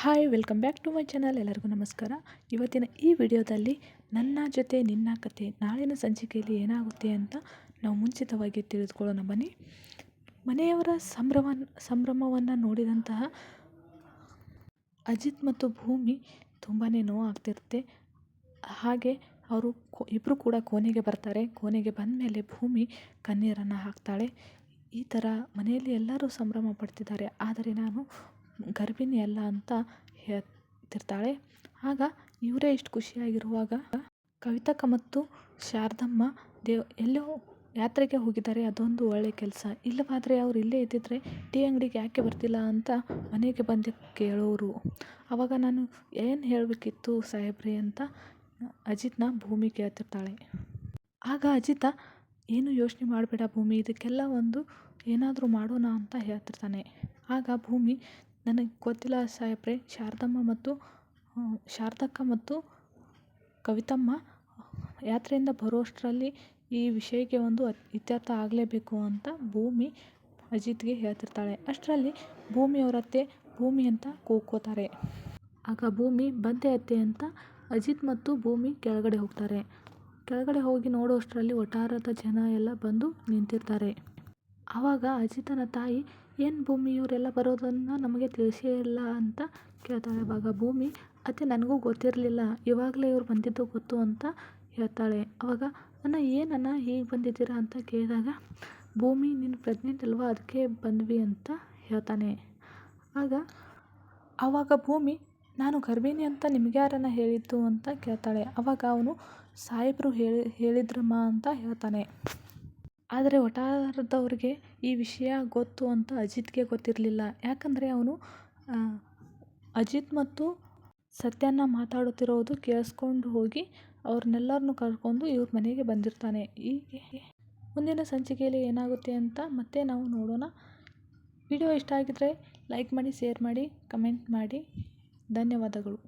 Hi, welcome back to my channel. ಎಲ್ಲರಿಗೂ ನಮಸ್ಕಾರ. ಇವತ್ತಿನ ಈ ವಿಡಿಯೋದಲ್ಲಿ ನನ್ನ ಜೊತೆ ನಿನ್ನ ಕತೆ, ನಾಳಿನ ಸಂಚಿಕೆಯಲ್ಲಿ ಏನಾಗುತ್ತೆ ಅಂತ ನಾವು ಮುಂಚಿತವಾಗಿ ತಿಳಿದುಕೊಳ್ಳೋಣ. ಬನ್ನಿ. ಮನೆಯವರ ಸಂಭ್ರಮ, ಸಂಭ್ರಮವನ್ನು ನೋಡಿದಂತಹ ಅಜಿತ್ ಮತ್ತು ಭೂಮಿ ತುಂಬಾ ನೋವಾಗ್ತಿರುತ್ತೆ. ಹಾಗೆ ಅವರು ಇಬ್ಬರು ಕೂಡ ಕೋನೆಗೆ ಬರ್ತಾರೆ. ಕೋನೆಗೆ ಬಂದ ಮೇಲೆ ಭೂಮಿ ಕಣ್ಣೀರನ್ನು ಹಾಕ್ತಾಳೆ. ಈ ಥರ ಮನೆಯಲ್ಲಿ ಎಲ್ಲರೂ ಸಂಭ್ರಮ ಪಡ್ತಿದ್ದಾರೆ. ಆದರೆ ನಾನು ಗರ್ಭಿಣಿ ಅಲ್ಲ ಅಂತ ಹೇಳ್ತಿರ್ತಾಳೆ. ಆಗ ಇವರೇ ಇಷ್ಟು ಖುಷಿಯಾಗಿರುವಾಗ ಕವಿತಕ್ಕ ಮತ್ತು ಶಾರದಮ್ಮ ದೇವ್ ಎಲ್ಲೋ ಯಾತ್ರೆಗೆ ಹೋಗಿದ್ದಾರೆ, ಅದೊಂದು ಒಳ್ಳೆಯ ಕೆಲಸ. ಇಲ್ಲವಾದರೆ ಅವ್ರು ಇಲ್ಲೇ ಇದ್ದಿದ್ರೆ ಟೀ ಅಂಗಡಿಗೆ ಯಾಕೆ ಬರ್ತಿಲ್ಲ ಅಂತ ಮನೆಗೆ ಬಂದು ಕೇಳೋರು. ಆವಾಗ ನಾನು ಏನು ಹೇಳಬೇಕಿತ್ತು ಸಾಹೇಬ್ರೆ ಅಂತ ಅಜಿತ್ನ ಭೂಮಿ ಕೇಳ್ತಿರ್ತಾಳೆ. ಆಗ ಅಜಿತ, ಏನು ಯೋಚನೆ ಮಾಡಬೇಡ ಭೂಮಿ, ಇದಕ್ಕೆಲ್ಲ ಒಂದು ಏನಾದರೂ ಮಾಡೋಣ ಅಂತ ಹೇಳ್ತಿರ್ತಾನೆ. ಆಗ ಭೂಮಿ ನನಗೆ ಗೊತ್ತಿಲ್ಲ ಸಾಹೇಬ್ರೆ. ಶಾರದಮ್ಮ ಮತ್ತು ಶಾರದಕ್ಕ ಮತ್ತು ಕವಿತಮ್ಮ ಯಾತ್ರೆಯಿಂದ ಬರೋಷ್ಟರಲ್ಲಿ ಈ ವಿಷಯಕ್ಕೆ ಒಂದು ಇತ್ಯರ್ಥ ಆಗಲೇಬೇಕು ಅಂತ ಭೂಮಿ ಅಜಿತ್ಗೆ ಹೇಳ್ತಿರ್ತಾಳೆ. ಅಷ್ಟರಲ್ಲಿ ಭೂಮಿ ಅವ್ರ ಅತ್ತೆ ಭೂಮಿ ಅಂತ ಕೂಗ್ಕೋತಾರೆ ಆಗ ಭೂಮಿ ಬಂದೆ ಅತ್ತೆ ಅಂತ ಅಜಿತ್ ಮತ್ತು ಭೂಮಿ ಕೆಳಗಡೆ ಹೋಗ್ತಾರೆ. ಕೆಳಗಡೆ ಹೋಗಿ ನೋಡೋಷ್ಟರಲ್ಲಿ ವಠಾರದ ಜನ ಎಲ್ಲ ಬಂದು ನಿಂತಿರ್ತಾರೆ. ಆವಾಗ ಅಜಿತನ ತಾಯಿ, ಏನು ಭೂಮಿ ಇವರೆಲ್ಲ ಬರೋದನ್ನು ನಮಗೆ ತಿಳಿಸೇ ಇಲ್ಲ ಅಂತ ಕೇಳ್ತಾಳೆ. ಆವಾಗ ಭೂಮಿ, ಅತ್ತೆ, ನನಗೂ ಗೊತ್ತಿರಲಿಲ್ಲ. ಇವಾಗಲೇ ಇವ್ರು ಬಂದಿದ್ದು ಗೊತ್ತು ಅಂತ ಹೇಳ್ತಾಳೆ. ಆವಾಗ, ಅಣ್ಣ ಏನಣ್ಣ ಹೀಗೆ ಬಂದಿದ್ದೀರಾ ಅಂತ ಕೇಳಿದಾಗ, ಭೂಮಿ, ನೀನು ಪ್ರೆಗ್ನೆಂಟ್ ಅಲ್ವಾ ಅದಕ್ಕೆ ಬಂದ್ವಿ ಅಂತ ಹೇಳ್ತಾನೆ. ಆಗ, ಆವಾಗ ಭೂಮಿ, ನಾನು ಗರ್ಭಿಣಿ ಅಂತ ನಿಮ್ಗೆ ಯಾರನ್ನ ಹೇಳಿದ್ದು ಅಂತ ಕೇಳ್ತಾಳೆ. ಆವಾಗ ಅವನು, ಸಾಹೇಬರು ಹೇಳಿ, ಹೇಳಿದ್ರಮ್ಮ ಅಂತ ಹೇಳ್ತಾನೆ. ಆದರೆ ವಠಾರದವ್ರಿಗೆ ಈ ವಿಷಯ ಗೊತ್ತು ಅಂತ ಅಜಿತ್ಗೆ ಗೊತ್ತಿರಲಿಲ್ಲ. ಯಾಕಂದರೆ ಅವನು ಅಜಿತ್ ಮತ್ತು ಸತ್ಯನ ಮಾತಾಡುತ್ತಿರೋದು ಕೇಳಿಸ್ಕೊಂಡು ಹೋಗಿ ಅವ್ರನ್ನೆಲ್ಲರನ್ನೂ ಕರ್ಕೊಂಡು ಇವ್ರ ಮನೆಗೆ ಬಂದಿರ್ತಾನೆ. ಹೀಗೆ ಮುಂದಿನ ಸಂಚಿಕೆಯಲ್ಲಿ ಏನಾಗುತ್ತೆ ಅಂತ ಮತ್ತೆ ನಾವು ನೋಡೋಣ. ವಿಡಿಯೋ ಇಷ್ಟ ಆಗಿದ್ದರೆ ಲೈಕ್ ಮಾಡಿ, ಶೇರ್ ಮಾಡಿ, ಕಮೆಂಟ್ ಮಾಡಿ. ಧನ್ಯವಾದಗಳು.